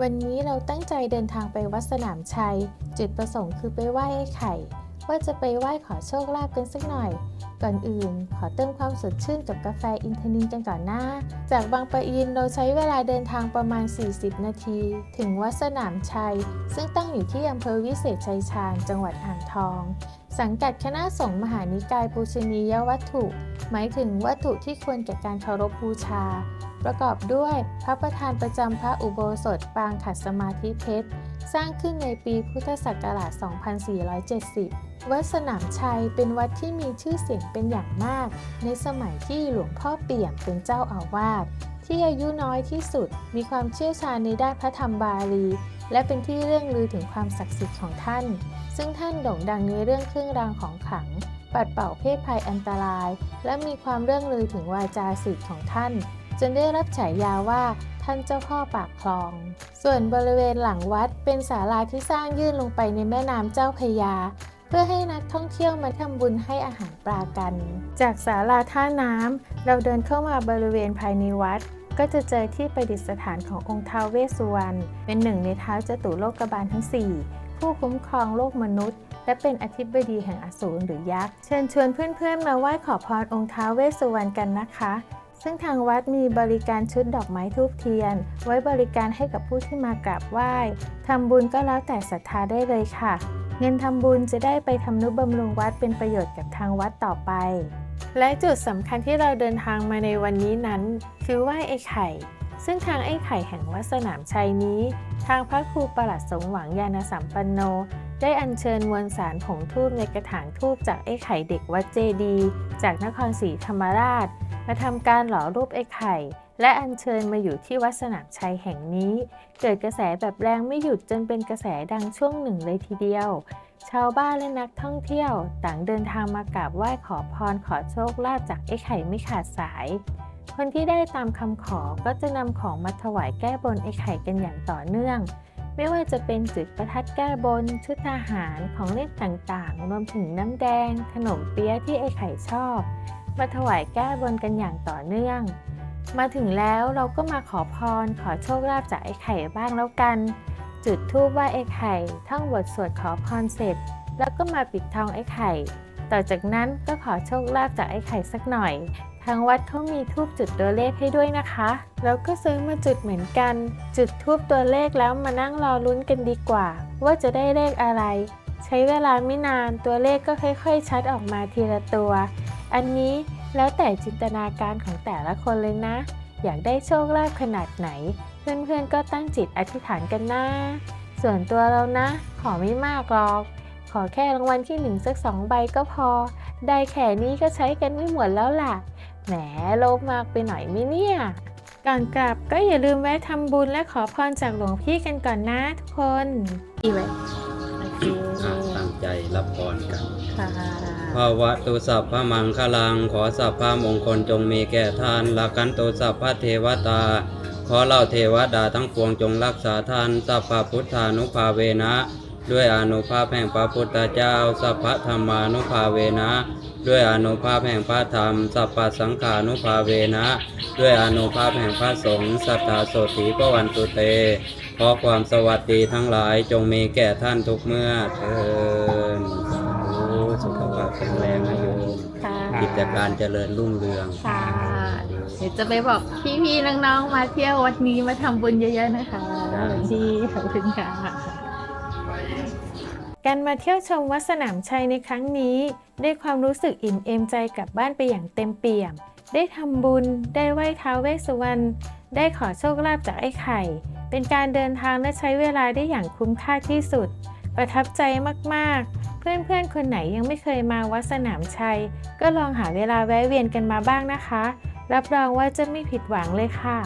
วันนี้เราตั้งใจเดินทางไปวัดสนามชัย จุดประสงค์คือไปไหว้ไอ้ไข่ ว่าจะไปไหว้ขอโชคลาภกันสักหน่อย ก่อนอื่น ขอเติมความสดชื่นกับกาแฟอินทนินกันก่อนหน้า จากบางปะอินเราใช้เวลาเดินทางประมาณ 40 นาที ถึงวัดสนามชัย ซึ่งตั้งอยู่ที่อำเภอวิเศษชัยชาญ จังหวัดอ่างทอง สังกัดคณะสงฆ์มหานิกายปูชนียวัตถุ หมายถึงวัตถุที่ควรแก่การเคารพบูชา ประกอบด้วยพระประธานประจำพระอุโบสถปางขัดสมาธิเพชร สร้างขึ้นในปีพุทธศักราช 2470 วัดสนามชัยเป็นวัดที่มีชื่อเสียงเป็นอย่างมาก ในสมัยที่หลวงพ่อเปี่ยมเป็นเจ้าอาวาสที่อายุน้อยที่สุด มีความเชี่ยวชาญในด้านพระธรรมบาลี และเป็นที่เรื่องลือถึงความศักดิ์สิทธิ์ของท่าน ซึ่งท่านโด่งดังในเรื่องเครื่องรางของขลัง ปัดเป่าเพศภัยอันตราย และมีความเรื่องลือถึงวาจาศิษย์ของท่าน จนได้รับฉายาว่าท่านเจ้าพ่อปากคลอง ส่วนบริเวณหลังวัดเป็นศาลาที่สร้างยื่นลงไปในแม่น้ำเจ้าพยา เพื่อให้นักท่องเที่ยวมาทำบุญให้อาหารปลากัน จากศาลาท่าน้ำเราเดินเข้ามาบริเวณภายในวัด ก็จะเจอที่ประดิษฐานขององค์ท้าวเวสสุวรรณเป็นหนึ่งในเท้าจตุโลกบาลทั้ง 4 ผู้คุ้มครองโลกมนุษย์ และเป็นอธิบดีแห่งอสูรหรือยักษ์เชิญชวนเพื่อนๆมาไหว้ขอพรองค์ท้าวเวสสุวรรณกันนะคะ ซึ่งทางวัดมีบริการชุดดอกไม้ทูบเทียน ไว้บริการให้กับผู้ที่มากราบไหว้ทำบุญก็แล้วแต่ศรัทธาได้เลยค่ะ เงินทำบุญจะได้ไปทำนุบำรุงวัดเป็นประโยชน์กับทางวัดต่อไป และจุดสำคัญที่เราเดินทางมาในวันนี้นั้น คือไหว้ไอ้ไข่ ซึ่งทางไอ้ไข่แห่งวัดสนามชัยนี้ ทางพระครูประหลัดสมหวังยานสัมปันโนได้อัญเชิญมวลสารผงทูบในกระถางทูบจากไอ้ไข่เด็กวัดเจดี จากนครศรีธรรมราช มาทำการหล่อรูปไอ้ไข่ และอัญเชิญมาอยู่ที่วัดสนามชัยแห่งนี้ เกิดกระแสแบบแรงไม่หยุดจนเป็นกระแสดังช่วงหนึ่งเลยทีเดียว ชาวบ้านและนักท่องเที่ยว ต่างเดินทางมากราบไหว้ขอพรขอโชคลาภจากไอ้ไข่ไม่ขาดสาย คนที่ได้ตามคำขอก็จะนำของมาถวายแก้บนไอ้ไข่กันอย่างต่อเนื่องไม่ว่าจะเป็นจุดประทัดแก้บน ชุดทหารของเล่นต่างๆ รวมถึงน้ำแดง ขนมเปี๊ยะที่ไอ้ไข่ชอบ มาถวายแก้บนกันอย่างต่อเนื่อง มาถึงแล้วเราก็มาขอพรขอโชคลาภจากไอ้ไข่บ้างแล้วกัน จุดธูปไหว้ไอ้ไข่ท่องบทสวดขอพรเสร็จ แล้วก็มาปิดทองไอ้ไข่ ต่อจากนั้นก็ขอโชคลาภจากไอ้ไข่สักหน่อย ทางวัดเขามีทูบจุดตัวเลขให้ด้วยนะคะ แล้วก็ซื้อมาจุดเหมือนกัน จุดทูบตัวเลขแล้วมานั่งรอลุ้นกันดีกว่า ว่าจะได้เลขอะไร ใช้เวลาไม่นานตัวเลขก็ค่อย ๆ ชัดออกมาทีละตัว อันนี้แล้วแต่จินตนาการของแต่ละคนเลยนะ อยากได้โชคลาภขนาดไหน เพื่อนๆก็ตั้งจิตอธิษฐานกันนะ ส่วนตัวเรานะ ขอไม่มากหรอก ขอแค่รางวัลที่หนึ่งสักสองใบก็พอ ได้แค่นี้ก็ใช้กันไม่หมดแล้วล่ะ แหมโลภมากไปหน่อยไหมเนี่ยก่อนกลับก็อย่าลืมแวะทำบุญและขอพรจากหลวงพี่กันก่อนนะทุกคนดีไหมโอเคอะตั้งใจรับพรกันค่ะ ภาวะตุสัพพะมังคลัง ขอสัพพะมงคลจงมีแก่ท่านละกันตุสัพพะเทวตา ขอเหล่าเทวดาทั้งปวงจงรักษาท่านสัพพะพุทธานุภาเวนะ ด้วยอนุภาพแห่งพระพุทธเจ้า สัพพะธรรมานุภาเวนะ ด้วยอนุภาพแห่งพระธรรม สัพพะสังฆานุภาเวนะ ด้วยอนุภาพแห่งพระสงฆ์สัทธาโสติปวันตุเต ขอความสวัสดีทั้งหลายจงมีแก่ท่านทุกเมื่อเทอ สุขภาพแข็งแรงนะโยมค่ะกิจการเจริญรุ่งเรืองค่ะเดี๋ยวจะไปบอกพี่ๆน้องๆมาเที่ยววัดนี้มาทำบุญเยอะๆนะคะได้ดีขอบคุณค่ะการมาเที่ยวชมวัดสนามชัยในครั้งนี้ ได้ความรู้สึกอิ่มเอมใจกลับบ้านไปอย่างเต็มเปี่ยม ได้ทำบุญ ได้ไหว้ท้าวเวสสุวรรณได้ขอโชคลาภจากไอ้ไข่ เป็นการเดินทางและใช้เวลาได้อย่างคุ้มค่าที่สุด ประทับใจมากๆ เพื่อนๆ คนไหนยังไม่เคยมาวัดสนามชัย ก็ลองหาเวลาแวะเวียนกันมาบ้างนะคะ รับรองว่าจะไม่ผิดหวังเลยค่ะ